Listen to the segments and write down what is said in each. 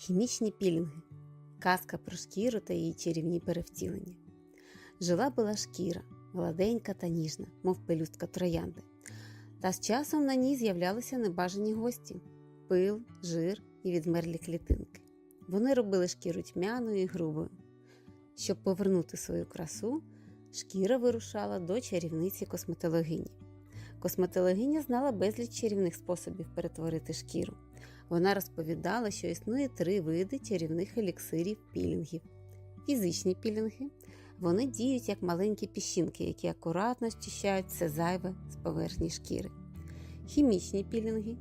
Хімічні пілінги. Казка про шкіру та її чарівні перевтілення. Жила була шкіра, гладенька та ніжна, мов пелюстка троянди. Та з часом на ній з'являлися небажані гості пил, жир і відмерлі клітинки. Вони робили шкіру тьмяною і грубою. Щоб повернути свою красу, шкіра вирушала до чарівниці косметологині. Косметологиня знала безліч чарівних способів перетворити шкіру. Вона розповідала, що існує три види чарівних еліксирів пілінгів. Фізичні пілінги вони діють як маленькі піщинки, які акуратно зчищають все зайве з поверхні шкіри. Хімічні пілінги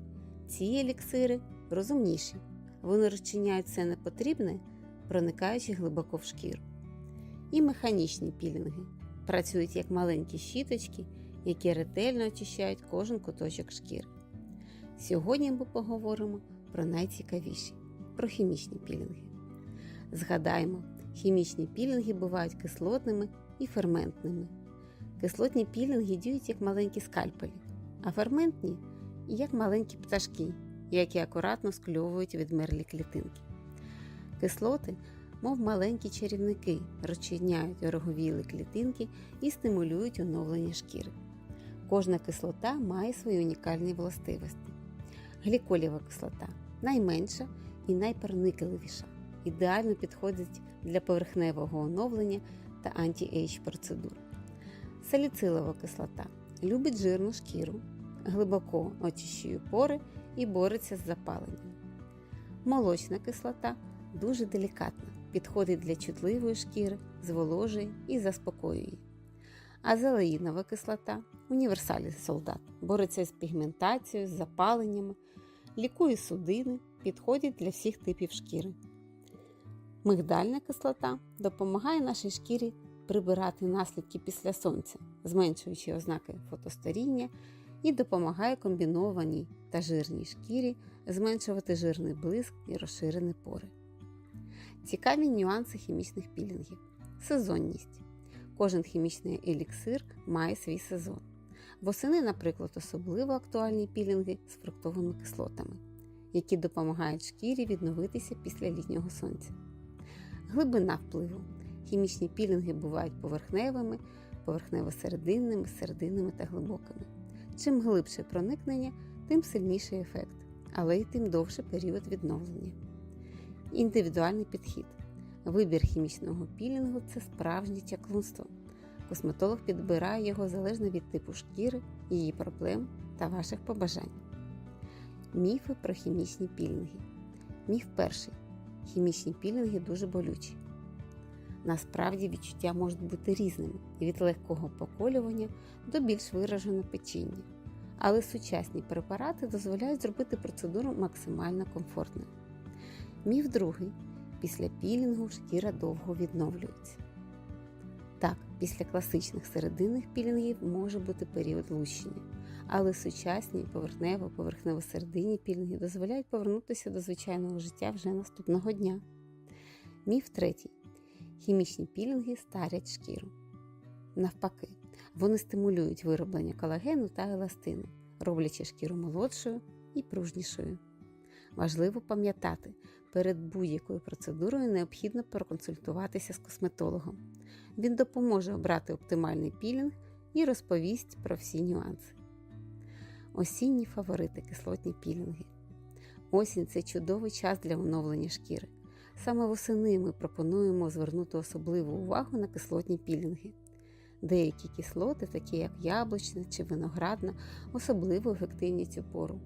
ці еліксири розумніші. Вони розчиняють все непотрібне, проникаючи глибоко в шкіру. І механічні пілінги працюють як маленькі щіточки, які ретельно очищають кожен куточок шкіри. Сьогодні ми поговоримо про найцікавіші про хімічні пілінги. Згадаємо, хімічні пілінги бувають кислотними і ферментними. Кислотні пілінги діють як маленькі скальпелі, а ферментні як маленькі пташки, які акуратно скльовують відмерлі клітинки. Кислоти, мов маленькі чарівники, розчиняють ороговілі клітинки і стимулюють оновлення шкіри. Кожна кислота має свої унікальні властивості. Гліколєва кислота найменша і найпроникливіша, ідеально підходить для поверхневого оновлення та анті-ейдж процедур. Саліцилова кислота любить жирну шкіру, глибоко очищує пори і бореться з запаленням. Молочна кислота дуже делікатна, підходить для чутливої шкіри, зволожує і заспокоює. Азелеїнова кислота універсальний солдат, бореться з пігментацією, з запаленнями, лікує судини, підходить для всіх типів шкіри. Мигдальна кислота допомагає нашій шкірі прибирати наслідки після сонця, зменшуючи ознаки фотостаріння і допомагає комбінованій та жирній шкірі зменшувати жирний блиск і розширені пори. Цікаві нюанси хімічних пілінгів. Сезонність. Кожен хімічний еліксир має свій сезон. Восени, наприклад, особливо актуальні пілінги з фруктовими кислотами, які допомагають шкірі відновитися після літнього сонця. Глибина впливу. Хімічні пілінги бувають поверхневими, поверхнево-серединними, серединними та глибокими. Чим глибше проникнення, тим сильніший ефект, але й тим довше період відновлення. Індивідуальний підхід. Вибір хімічного пілінгу це справжнє чаклунство. Косметолог підбирає його залежно від типу шкіри, її проблем та ваших побажань. Міфи про хімічні пілінги. Міф перший. Хімічні пілінги дуже болючі. Насправді відчуття можуть бути різними від легкого поколювання до більш вираженого печіння. Але сучасні препарати дозволяють зробити процедуру максимально комфортною. Міф другий. Після пілінгу шкіра довго відновлюється. Так, після класичних серединних пілінгів може бути період лущення, але сучасні поверхнево поверхнево-серединні пілінги дозволяють повернутися до звичайного життя вже наступного дня. Міф третій. Хімічні пілінги старять шкіру. Навпаки, вони стимулюють вироблення колагену та еластину, роблячи шкіру молодшою і пружнішою. Важливо пам'ятати, перед будь-якою процедурою необхідно проконсультуватися з косметологом. Він допоможе обрати оптимальний пілінг і розповість про всі нюанси. Осінні фаворити кислотні пілінги. Осінь це чудовий час для оновлення шкіри. Саме восени ми пропонуємо звернути особливу увагу на кислотні пілінги. Деякі кислоти, такі як яблучна чи виноградна, особливо ефективні цю пору.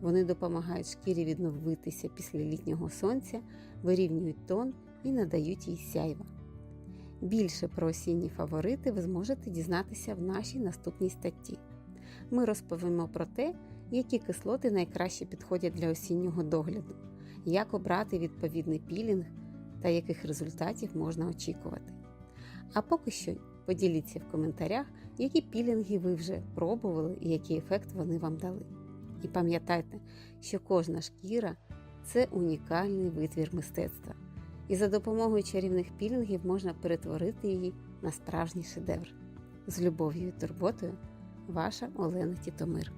Вони допомагають шкірі відновитися після літнього сонця, вирівнюють тон і надають їй сяйва. Більше про осінні фаворити ви зможете дізнатися в нашій наступній статті. Ми розповімо про те, які кислоти найкраще підходять для осіннього догляду, як обрати відповідний пілінг та яких результатів можна очікувати. А поки що поділіться в коментарях, які пілінги ви вже пробували і який ефект вони вам дали. І пам'ятайте, що кожна шкіра це унікальний витвір мистецтва, і за допомогою чарівних пілінгів можна перетворити її на справжній шедевр. З любов'ю і турботою, ваша Олена Тітомир.